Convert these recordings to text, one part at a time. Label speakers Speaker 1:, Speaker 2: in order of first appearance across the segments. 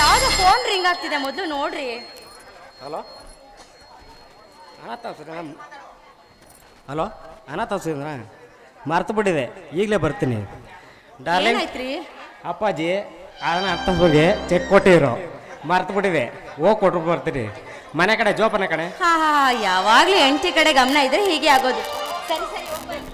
Speaker 1: ಯಾವ್ದೋ phone ring ಆಗ್ತಿದೆ ಮೊದಲು ನೋಡ್ರಿ.
Speaker 2: ಹಲೋ? ಅನಾಥ ಹಲೋ? ಅನಾಥ ಹಸಿದ್ರ ಮರ್ತು ಬಿಟ್ಟಿದೆ ಈಗಲೇ ಬರ್ತೀನಿ. ಡಾರ್ಲಿಂಗ್
Speaker 1: ಏನಾಯ್ತ್ರಿ?
Speaker 2: ಅಪ್ಪಾಜಿ ಅರ್ಥ ಬಗ್ಗೆ ಚೆಕ್ ಕೊಟ್ಟಿದ್ರು. ಮರ್ತು ಬಿಟ್ಟಿದೆ ಹೋಗಿ ಕೊಟ್ಟು ಬರ್ತೀನಿ. ಮನೆ ಕಡೆ ಜೋಪನ ಕಡೆ.
Speaker 1: ಹಾ ಹಾ ಹಾ, ಯಾವಾಗ್ಲೂ ಎಂಟಿ ಕಡೆ ಗಮನ ಇದ್ರೆ ಹೀಗೆ ಆಗೋದು. ಸರಿ ಸರಿ ಹೋಗ್ ಬನ್ನಿ.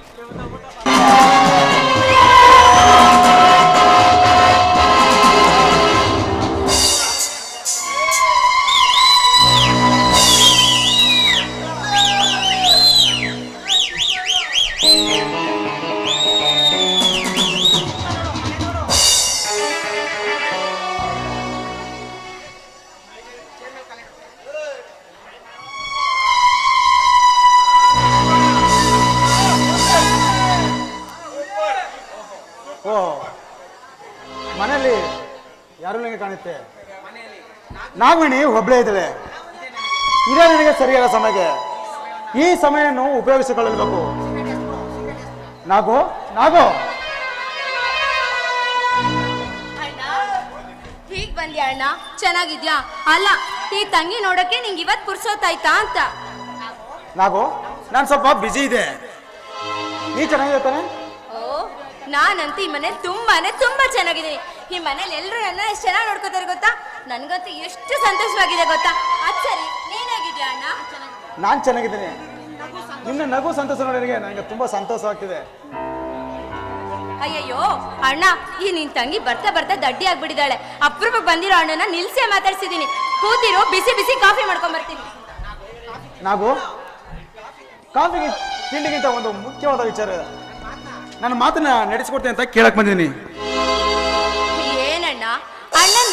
Speaker 3: ನನಗೆ ಕಾಣುತ್ತೆ. ನಾಗಮಣಿ ಒಬ್ಬಳೇ ಇದ್ದಾಳೆ. ಇದೇ ನನಗೆ ಸರಿಯಾದ ಸಮಯಕ್ಕೆ. ಈ ಸಮಯವನ್ನು ಉಪಯೋಗಿಸಿಕೊಳ್ಳಬೇಕು. ನಾಗು ನಾಗು.
Speaker 1: ಹೀಗ್ ಬಂದ್ಯಾ ಅಣ್ಣ? ಚೆನ್ನಾಗಿದ್ಯಾ? ಅಲ್ಲ ಈ ತಂಗಿ ನೋಡಕ್ಕೆ ನಿಂಗೆ ಇವತ್ ಪುರ್ಸೋತಾಯ್ತಾ ಅಂತ.
Speaker 3: ನಾಗು ನಾನು ಸ್ವಲ್ಪ ಬಿಜಿ ಇದೆ. ನೀ ಚೆನ್ನಾಗಿದೆ ತಾನೆ?
Speaker 1: ಓ ನಾನಂತೂ ಈ ಮನೇಲಿ ತುಂಬಾನೇ ತುಂಬಾ ಚೆನ್ನಾಗಿದ್ದೀನಿ. ಈ ಮನೇಲಿ ಎಲ್ಲರೂ ನನ್ನ ಎಷ್ಟು ಚೆನ್ನಾಗಿ ನೋಡ್ಕೋತಾರೆ ಗೊತ್ತಾ? ನನ್ಗಂತೂ ಎಷ್ಟು ಸಂತೋಷವಾಗಿದೆ ಗೊತ್ತಾ? ಅಚ್ಚರಿ ಸರಿ ನೀನಾಗಿದ್ಯಾ ಅಣ್ಣ?
Speaker 3: ನಾನು ಚೆನ್ನಾಗಿದ್ದೀನಿ. ನಿನ್ನ ನಗು ಸಂತೋಷ ನೋಡಿ ನನಗೆ ತುಂಬಾ ಸಂತೋಷವಾಗ್ತಿದೆ
Speaker 1: ಅಯ್ಯಯ್ಯೋ ಅಣ್ಣ ಈ ನಿನ್ ತಂಗಿ ಬರ್ತಾ ಬರ್ತಾ ದಡ್ಡಿ ಆಗ್ಬಿಟ್ಟಿದ್ದಾಳೆ. ಅಪ್ರೂಪ ಬಂದಿರೋ ಅಣ್ಣನ ನಿಲ್ಸೇ ಮಾತಾಡ್ಸಿದೀನಿ. ಕೂತಿರೋ ಬಿಸಿ ಬಿಸಿ ಕಾಫಿ ಮಾಡ್ಕೊಂಡ್ ಬರ್ತೀನಿ
Speaker 3: ನಾವು ಕಾಫಿಗೆ ತಿಂಡಿಗಿಂತ ಒಂದು ಮುಖ್ಯವಾದ ವಿಚಾರ ಇದೆ. ನನ್ನ ಮಾತನ್ನ ನಡೆಸ್ಕೊಡ್ತೀನಿ ಅಂತ ಕೇಳಕ್ ಬಂದಿದ್ದೀನಿ.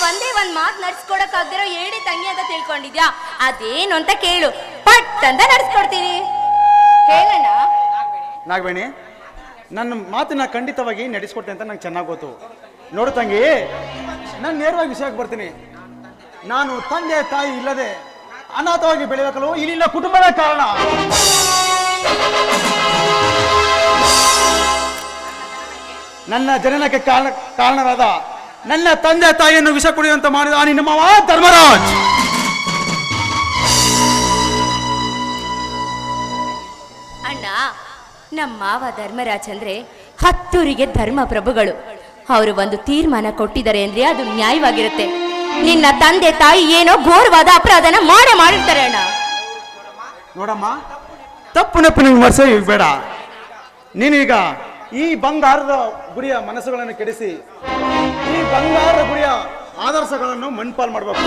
Speaker 1: ಒಂದೇ ಒಂದ್ ಮಾತು ನಡ್ಸ್ಕೊಡಕ್ ಆಗ್ದಿರೋ ಏಡಿ ತಂಗಿ ಅಂತ ತಿಳ್ಕೊಂಡಿದ್ಯಾ? ಅದೇನು ಅಂತ ಕೇಳು. ಪಟ್ ಅಂತ ನಡ್ಸ್ಕೊಡ್ತೀನಿ. ಹೇಳಣ್ಣ
Speaker 3: ನಾಗವೇಣಿ, ನನ್ನ ಮಾತನ್ನ ಖಂಡಿತವಾಗಿ ನಡೆಸ್ಕೊಟ್ಟೆ ಅಂತ ನಂಗೆ ಚೆನ್ನಾಗಿ ಗೊತ್ತು. ನೋಡು ತಂಗಿ, ನಾನು ನೇರವಾಗಿ ವಿಷಯಕ್ಕೆ ಬರ್ತೀನಿ. ನಾನು ತಂದೆ ತಾಯಿ ಇಲ್ಲದೆ ಅನಾಥವಾಗಿ ಬೆಳೆಯಬೇಕಲ್ಲ ಇಲ್ಲಿನ ಕುಟುಂಬದ ಕಾರಣ. ನನ್ನ ಜನನಕ್ಕೆ ಕಾರಣ ಕಾರಣರಾದ ನನ್ನ ತಂದೆ ತಾಯಿಯನ್ನು ವಿಷ ಕುಡಿಯುವಂತ ಮಾಡಿದ ಆ ನಿನ್ನ ಮಾವ ಧರ್ಮರಾಜ್.
Speaker 1: ಅಣ್ಣ ನಮ್ಮ ಮಾವ ಧರ್ಮರಾಜ್ ಅಂದ್ರೆ ಹತ್ತೂರಿಗೆ ಧರ್ಮ ಪ್ರಭುಗಳು. ಅವರು ಒಂದು ತೀರ್ಮಾನ ಕೊಟ್ಟಿದ್ದಾರೆ ಅಂದ್ರೆ ಅದು ನ್ಯಾಯವಾಗಿರುತ್ತೆ. ನಿನ್ನ ತಂದೆ ತಾಯಿ ಏನೋ ಘೋರವಾದ ಅಪರಾಧನ ಮಾಡೇ ಮಾಡಿರ್ತಾರೆ ಅಣ್ಣ.
Speaker 3: ನೋಡಮ್ಮ ತಪ್ಪು ನಪ್ಪು ನಿಮ್ಗೆ ಮರ್ಸೆ ಬೇಡ. ನೀನೀಗ ಈ ಬಂಗಾರದ ಗುಡಿಯ ಮನಸ್ಸುಗಳನ್ನು ಕೆಡಿಸಿ ಈ ಬಂಗಾರದ ಗುಡಿಯ ಆದರ್ಶಗಳನ್ನು ಮಣ್ಪಾಲ್ ಮಾಡಬೇಕು.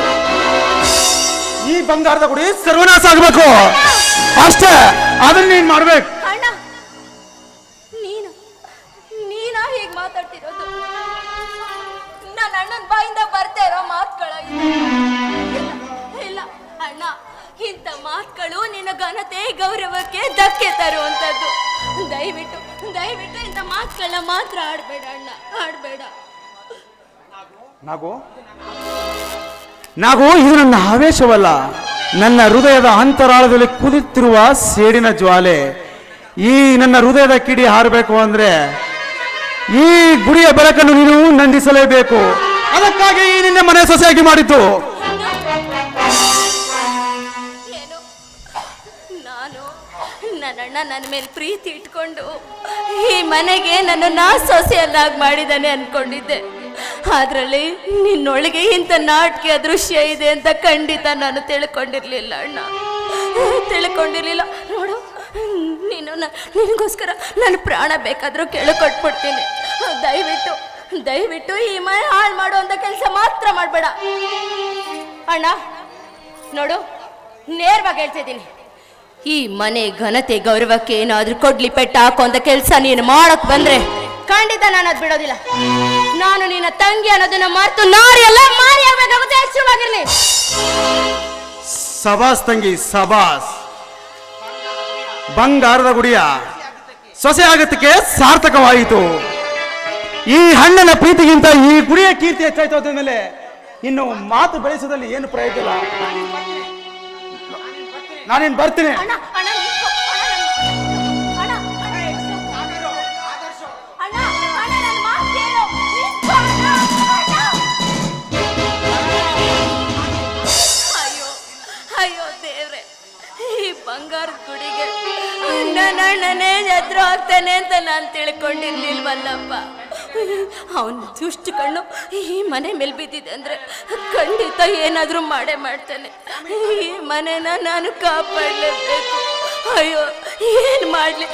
Speaker 3: ಈ ಬಂಗಾರದ ಗುಡಿ ಸರ್ವನಾಶ ಆಗಬೇಕು. ಅಷ್ಟೇ, ಅದನ್ನ ನೀನ್ ಮಾಡ್ಬೇಕು.
Speaker 1: ಅಣ್ಣ, ನೀನು ಹೇಗ್ ನನ್ನ ಅಣ್ಣನ ಬಾಯಿಂದ ಬರ್ತಾ ಇರೋ ಇಲ್ಲ, ಅಣ್ಣ, ಇಂಥ ಮಾತುಗಳು ನಿನ್ನ ಘನತೆ ಗೌರವಕ್ಕೆ ಧಕ್ಕೆ ತರುವಂಥದ್ದು. ದಯವಿಟ್ಟು ದಯವಿಟ್ಟು ಇಂಥ ಮಾತುಗಳನ್ನ ಮಾತ್ರ ಆಡಬೇಡ ಅಣ್ಣ, ಆಡಬೇಡ.
Speaker 3: ನಾಗು? ಇದು ನನ್ನ ಆವೇಶವಲ್ಲ. ನನ್ನ ಹೃದಯದ ಅಂತರಾಳದಲ್ಲಿ ಕುದಿತಿರುವ ಸೇಡಿನ ಜ್ವಾಲೆ. ಈ ನನ್ನ ಹೃದಯದ ಕಿಡಿ ಹಾರಬೇಕು ಅಂದ್ರೆ ಈ ಗುಡಿಯ ಬೆಳಕನ್ನು ನೀನು ನಂದಿಸಲೇಬೇಕು. ಅದಕ್ಕಾಗಿ ಈ ನಿನ್ನ ಮನೆ ಸೊಸೆಯಾಗಿ ಮಾಡಿದ್ದು.
Speaker 1: ನನ್ನಣ್ಣ ನನ್ನ ಮೇಲೆ ಪ್ರೀತಿ ಇಟ್ಕೊಂಡು ಈ ಮನೆಗೆ ನನ್ನನ್ನ ಸೊಸೆಯನ್ನಾಗಿ ಮಾಡಿದ್ದಾನೆ ಅನ್ಕೊಂಡಿದ್ದೆ. ಅದರಲ್ಲಿ ನಿನ್ನೊಳಗೆ ಇಂಥ ನಾಟಕೀಯ ದೃಶ್ಯ ಇದೆ ಅಂತ ಖಂಡಿತ ನಾನು ತಿಳ್ಕೊಂಡಿರ್ಲಿಲ್ಲ ಅಣ್ಣ. ತಿಳ್ಕೊಂಡಿರ್ಲಿಲ್ಲ. ನೋಡು, ನೀನು ನಿನಗೋಸ್ಕರ ನಾನು ಪ್ರಾಣ ಬೇಕಾದರೂ ಕೇಳಿಕೊಟ್ಬಿಡ್ತೀನಿ. ದಯವಿಟ್ಟು ದಯವಿಟ್ಟು ಈ ಮನೆ ಹಾಳು ಮಾಡುವಂಥ ಕೆಲಸ ಮಾತ್ರ ಮಾಡಬೇಡ. ಅಣ್ಣ, ನೋಡು, ನೇರವಾಗಿ ಹೇಳ್ತಿದ್ದೀನಿ. ಈ ಮನೆ ಘನತೆ ಗೌರವಕ್ಕೆ ಏನಾದ್ರೂ ಕೊಡ್ಲಿ ಪೆಟ್ಟ ಹಾಕೋಂತ ಕೆಲಸ ನೀನು ಮಾಡಕ್ ಬಂದ್ರೆ ಖಂಡಿತ ನಾನು ಅದ್ ಬಿಡೋದಿಲ್ಲ. ನಾನು ನಿನ್ನ ತಂಗಿ ಅನ್ನೋದನ್ನ ಮರೆತು ನಾರಿ ಎಲ್ಲ ಮಾರಿ
Speaker 3: ಸಬಾಸ್ ತಂಗಿ, ಸಬಾಸ್. ಬಂಗಾರದ ಗುಡಿಯ. ಸೊಸೆ ಆಗತ್ತಕ್ಕೆ ಸಾರ್ಥಕವಾಯಿತು. ಈ ಹಣ್ಣನ ಪ್ರೀತಿಗಿಂತ ಈ ಗುಡಿಯ ಕೀರ್ತಿ ಹೆಚ್ಚಾಯ್ತು ಅದ್ರ ಮೇಲೆ ಇನ್ನು ಮಾತು ಬೆಳೆಸೋದ್ರಲ್ಲಿ ಏನು ಪ್ರಯೋಜನ? ನಾನೇನ್ ಬರ್ತೇನೆ
Speaker 1: ಅಯ್ಯೋ ದೇವ್ರೆ ಈ ಬಂಗಾರದ ಗುಡಿಗೆ ನನ್ನ ಅಣ್ಣನೇ ಎದುರು ಹೋಗ್ತೇನೆ ಅಂತ ನಾನು ತಿಳ್ಕೊಂಡಿರ್ಲಿಲ್ವಲ್ಲಪ್ಪ ಅವನ ದುಷ್ಟ ಕಣ್ಣು ಈ ಮನೆ ಮೇಲೆ ಬಿದ್ದಿದೆ ಅಂದ್ರೆ ಖಂಡಿತ ಏನಾದರೂ ಮಾಡೇ ಮಾಡ್ತಾನೆ. ಈ ಮನೆನ ನಾನು ಕಾಪಾಡಲೇಬೇಕು. ಅಯ್ಯೋ, ಏನು ಮಾಡಲಿ?